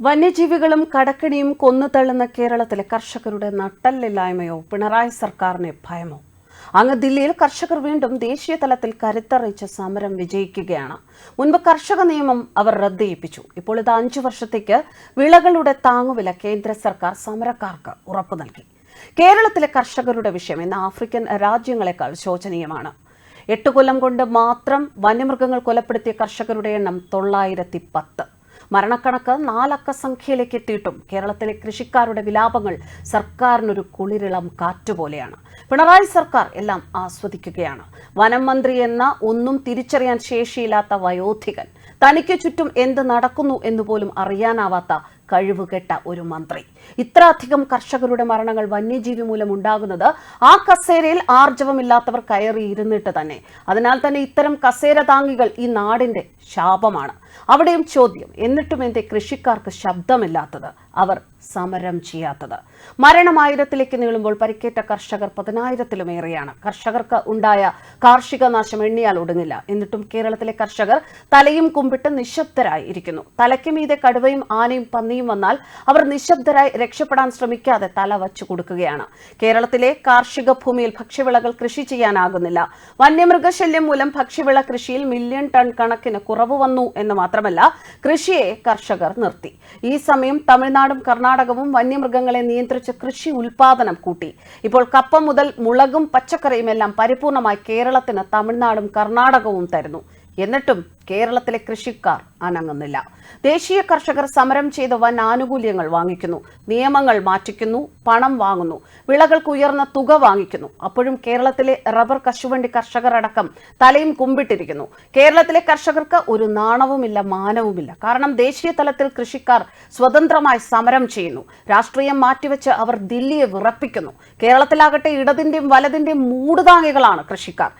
വന്യജീവികളും കടക്കണിയും കൊന്നുതള്ളുന്ന കേരളത്തിലെ കർഷകരുടെ നട്ടല്ലില്ലായ്മയോ? പിണറായി സർക്കാരിനെ ഭയമോ? അങ്ങ് ദില്ലിയിൽ കർഷകർ വീണ്ടും ദേശീയ തലത്തിൽ കരുത്തറിയിച്ച സമരം വിജയിക്കുകയാണ്. മുൻപ് കർഷക നിയമം അവർ റദ്ദയിപ്പിച്ചു ഇപ്പോൾ ഇത് അഞ്ചു വർഷത്തേക്ക് വിളകളുടെ താങ്ങുവില കേന്ദ്ര സർക്കാർ സമരക്കാർക്ക് ഉറപ്പു നൽകി. കേരളത്തിലെ കർഷകരുടെ വിഷയം ഇന്ന് ആഫ്രിക്കൻ രാജ്യങ്ങളെക്കാൾ ശോചനീയമാണ്. എട്ട് കൊല്ലം കൊണ്ട് മാത്രം വന്യമൃഗങ്ങൾ കൊലപ്പെടുത്തിയ കർഷകരുടെ എണ്ണം തൊള്ളായിരത്തി പത്ത്. മരണക്കണക്ക് നാലക്ക സംഖ്യയിലേക്ക് എത്തിയിട്ടും കേരളത്തിലെ കൃഷിക്കാരുടെ വിലാപങ്ങൾ സർക്കാരിനൊരു കുളിരിളം കാറ്റുപോലെയാണ്. പിണറായി സർക്കാർ എല്ലാം ആസ്വദിക്കുകയാണ്. വനം മന്ത്രി എന്ന ഒന്നും തിരിച്ചറിയാൻ ശേഷിയില്ലാത്ത വയോധികൻ തനിക്ക് ചുറ്റും എന്ത് നടക്കുന്നു എന്നുപോലും അറിയാനാവാത്ത കഴിവുകെട്ട ഒരു മന്ത്രി. ഇത്രയധികം കർഷകരുടെ മരണങ്ങൾ വന്യജീവി മൂലം ഉണ്ടാകുന്നത് ആ കസേരയിൽ ആർജവമില്ലാത്തവർ കയറി ഇരുന്നിട്ട് തന്നെ. അതിനാൽ തന്നെ ഇത്തരം കസേര താങ്ങികൾ ഈ നാടിന്റെ ശാപമാണ്. അവിടെയും ചോദ്യം എന്നിട്ടും എന്റെ കൃഷിക്കാർക്ക് ശബ്ദമില്ലാത്തത്? അവർ സമരം ചെയ്യാത്തത്. മരണമായിരത്തിലേക്ക് നീളുമ്പോൾ പരിക്കേറ്റ കർഷകർ പതിനായിരത്തിലുമേറെയാണ്. കർഷകർക്ക് ഉണ്ടായ കാർഷിക നാശം എണ്ണിയാൽ ഒടുങ്ങില്ല. എന്നിട്ടും കേരളത്തിലെ കർഷകർ തലയും കുമ്പിട്ട് നിശബ്ദരായി ഇരിക്കുന്നു. തലയ്ക്ക് മീതെ കടുവയും ആനയും പന്നിയും വന്നാൽ അവർ നിശബ്ദരായി രക്ഷപ്പെടാൻ ശ്രമിക്കാതെ തല വച്ചു കൊടുക്കുകയാണ്. കേരളത്തിലെ കാർഷിക ഭൂമിയിൽ ഭക്ഷ്യവിളകൾ കൃഷി ചെയ്യാനാകുന്നില്ല. വന്യമൃഗശല്യം മൂലം ഭക്ഷ്യവിള കൃഷിയിൽ മില്യൺ ടൺ കണക്കിന് കുറവ് വന്നു എന്ന് മാത്രമല്ല കൃഷിയെ കർഷകർ നിർത്തി. ഈ സമയം തമിഴ്നാടും കർണാടകവും വന്യമൃഗങ്ങളെ നിയന്ത്രിച്ച് കൃഷി ഉൽപാദനം കൂട്ടി. ഇപ്പോൾ കപ്പ മുതൽ മുളകും പച്ചക്കറിയും എല്ലാം പരിപൂർണമായി കേരളത്തിന് തമിഴ്നാടും കർണാടകവും തരുന്നു. എന്നിട്ടും കേരളത്തിലെ കൃഷിക്കാർ അനങ്ങുന്നില്ല. ദേശീയ കർഷകർ സമരം ചെയ്ത് വൻ ആനുകൂല്യങ്ങൾ വാങ്ങിക്കുന്നു. നിയമങ്ങൾ മാറ്റിക്കുന്നു പണം വാങ്ങുന്നു വിളകൾക്ക് ഉയർന്ന തുക വാങ്ങിക്കുന്നു. അപ്പോഴും കേരളത്തിലെ റബ്ബർ കശുവണ്ടി കർഷകർ അടക്കം തലയും കുമ്പിട്ടിരിക്കുന്നു. കേരളത്തിലെ കർഷകർക്ക് ഒരു നാണവുമില്ല മാനവുമില്ല. കാരണം ദേശീയ തലത്തിൽ കൃഷിക്കാർ സ്വതന്ത്രമായി സമരം ചെയ്യുന്നു. രാഷ്ട്രീയം മാറ്റിവെച്ച് അവർ ദില്ലിയെ വിറപ്പിക്കുന്നു. കേരളത്തിലാകട്ടെ ഇടതിന്റെയും വലതിന്റെയും മൂടുതാങ്ങികളാണ് കൃഷിക്കാർ.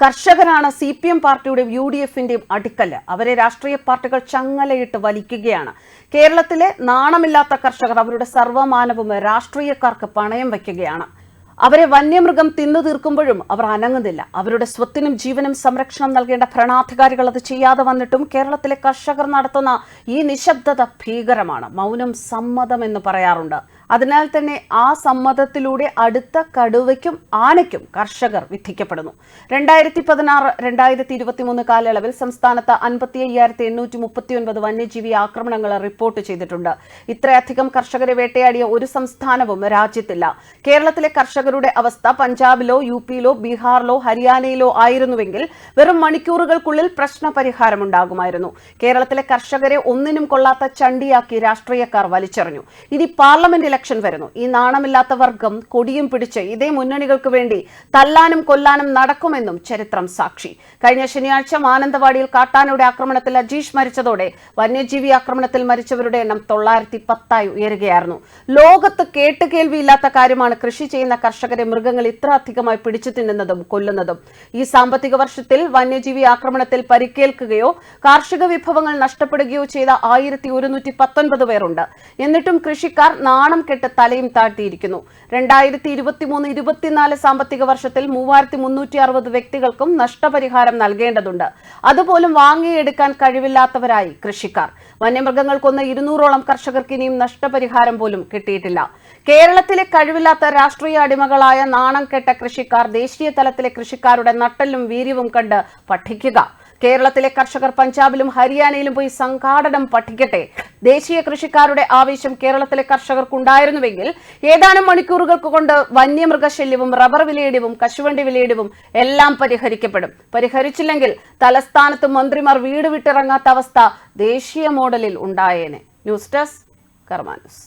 കർഷകരാണ് സി പി എം പാർട്ടിയുടെയും യു ഡി എഫിന്റെയും അടിക്കല്ല്. അവരെ രാഷ്ട്രീയ പാർട്ടികൾ ചങ്ങലയിട്ട് വലിക്കുകയാണ്. കേരളത്തിലെ നാണമില്ലാത്ത കർഷകർ അവരുടെ സർവമാനവും രാഷ്ട്രീയക്കാർക്ക് പണയം വയ്ക്കുകയാണ്. അവരെ വന്യമൃഗം തിന്നു തീർക്കുമ്പോഴും അവർ അനങ്ങുന്നില്ല. അവരുടെ സ്വത്തിനും ജീവനും സംരക്ഷണം നൽകേണ്ട ഭരണാധികാരികൾ അത് ചെയ്യാതെ വന്നിട്ടും കേരളത്തിലെ കർഷകർ നടത്തുന്ന ഈ നിശബ്ദത ഭീകരമാണ്. മൗനം സമ്മതം എന്ന് പറയാറുണ്ട്. അതിനാൽ തന്നെ ആ സമ്മതത്തിലൂടെ അടുത്ത കടുവയ്ക്കും ആനയ്ക്കും കർഷകർ വിധിക്കപ്പെടുന്നു. രണ്ടായിരത്തി പതിനാറ് രണ്ടായിരത്തി ഇരുപത്തിമൂന്ന് കാലയളവിൽ സംസ്ഥാനത്ത് അൻപത്തി അയ്യായിരത്തി എണ്ണൂറ്റി മുപ്പത്തി ഒൻപത് വന്യജീവി ആക്രമണങ്ങൾ റിപ്പോർട്ട് ചെയ്തിട്ടുണ്ട്. ഇത്രയധികം കർഷകരെ വേട്ടയാടിയ ഒരു സംസ്ഥാനവും രാജ്യത്തില്ല. കേരളത്തിലെ കർഷകരുടെ അവസ്ഥ പഞ്ചാബിലോ യു പിയിലോ ബീഹാറിലോ ഹരിയാനയിലോ ആയിരുന്നുവെങ്കിൽ വെറും മണിക്കൂറുകൾക്കുള്ളിൽ പ്രശ്ന പരിഹാരമുണ്ടാകുമായിരുന്നു കേരളത്തിലെ കർഷകരെ ഒന്നിനും കൊള്ളാത്ത ചണ്ടിയാക്കി രാഷ്ട്രീയക്കാർ വലിച്ചെറിഞ്ഞു. ഇനി പാർലമെന്റ് ഇലക്ഷൻ വരുന്നു. ഈ നാണമില്ലാത്ത വർഗം കൊടിയും പിടിച്ച് ഇതേ മുന്നണികൾക്ക് വേണ്ടി തല്ലാനും കൊല്ലാനും നടക്കുമെന്നും ചരിത്രം സാക്ഷി. കഴിഞ്ഞ ശനിയാഴ്ച മാനന്തവാടിയിൽ കാട്ടാനയുടെ ആക്രമണത്തിൽ അജീഷ് മരിച്ചതോടെ വന്യജീവി ആക്രമണത്തിൽ മരിച്ചവരുടെ എണ്ണം തൊള്ളായിരത്തി പത്തായി ഉയരുകയായിരുന്നു. ലോകത്ത് കേട്ടുകേൾവിയില്ലാത്ത കാര്യമാണ് കൃഷി ചെയ്യുന്ന കർഷകരെ മൃഗങ്ങൾ ഇത്ര അധികമായി പിടിച്ചു തിന്നുന്നതും കൊല്ലുന്നതും. ഈ സാമ്പത്തിക വർഷത്തിൽ വന്യജീവി ആക്രമണത്തിൽ പരിക്കേൽക്കുകയോ കാർഷിക വിഭവങ്ങൾ നഷ്ടപ്പെടുകയോ ചെയ്ത ആയിരത്തി ഒരുന്നൂറ്റി പത്തൊൻപത് പേരുണ്ട്. എന്നിട്ടും കൃഷിക്കാർ നാണം കെട്ട് തലയും താഴ്ത്തിയിരിക്കുന്നു. രണ്ടായിരത്തി ഇരുപത്തിമൂന്ന് ഇരുപത്തിനാല് സാമ്പത്തിക വർഷത്തിൽ മൂവായിരത്തി മുന്നൂറ്റി അറുപത് വ്യക്തികൾക്കും നഷ്ടപരിഹാരം നൽകേണ്ടതുണ്ട്. അതുപോലും വാങ്ങിയെടുക്കാൻ കഴിവില്ലാത്തവരായി കൃഷിക്കാർ. വന്യമൃഗങ്ങൾ കൊന്ന ഇരുന്നൂറോളം കർഷകർക്ക് ഇനിയും നഷ്ടപരിഹാരം പോലും കിട്ടിയിട്ടില്ല. കേരളത്തിലെ കഴിവില്ലാത്ത രാഷ്ട്രീയ അടിമകളായ നാണം കെട്ട കൃഷിക്കാർ ദേശീയ തലത്തിലെ കൃഷിക്കാരുടെ നട്ടലും വീര്യവും കണ്ട് പഠിക്കുക. കേരളത്തിലെ കർഷകർ പഞ്ചാബിലും ഹരിയാനയിലും പോയി സംഘാടനം പഠിക്കട്ടെ. ദേശീയ കൃഷിക്കാരുടെ ആവേശം കേരളത്തിലെ കർഷകർക്കുണ്ടായിരുന്നുവെങ്കിൽ ഏതാനും മണിക്കൂറുകൾക്ക് കൊണ്ട് വന്യമൃഗശല്യവും റബ്ബർ വിലയിടിവും കശുവണ്ടി വിലയിടിവും എല്ലാം പരിഹരിക്കപ്പെടും. പരിഹരിച്ചില്ലെങ്കിൽ തലസ്ഥാനത്ത് മന്ത്രിമാർ വീട് വിട്ടിറങ്ങാത്ത അവസ്ഥ ദേശീയ മോഡലിൽ ഉണ്ടായേനെ. News desk കർമാനൂസ്.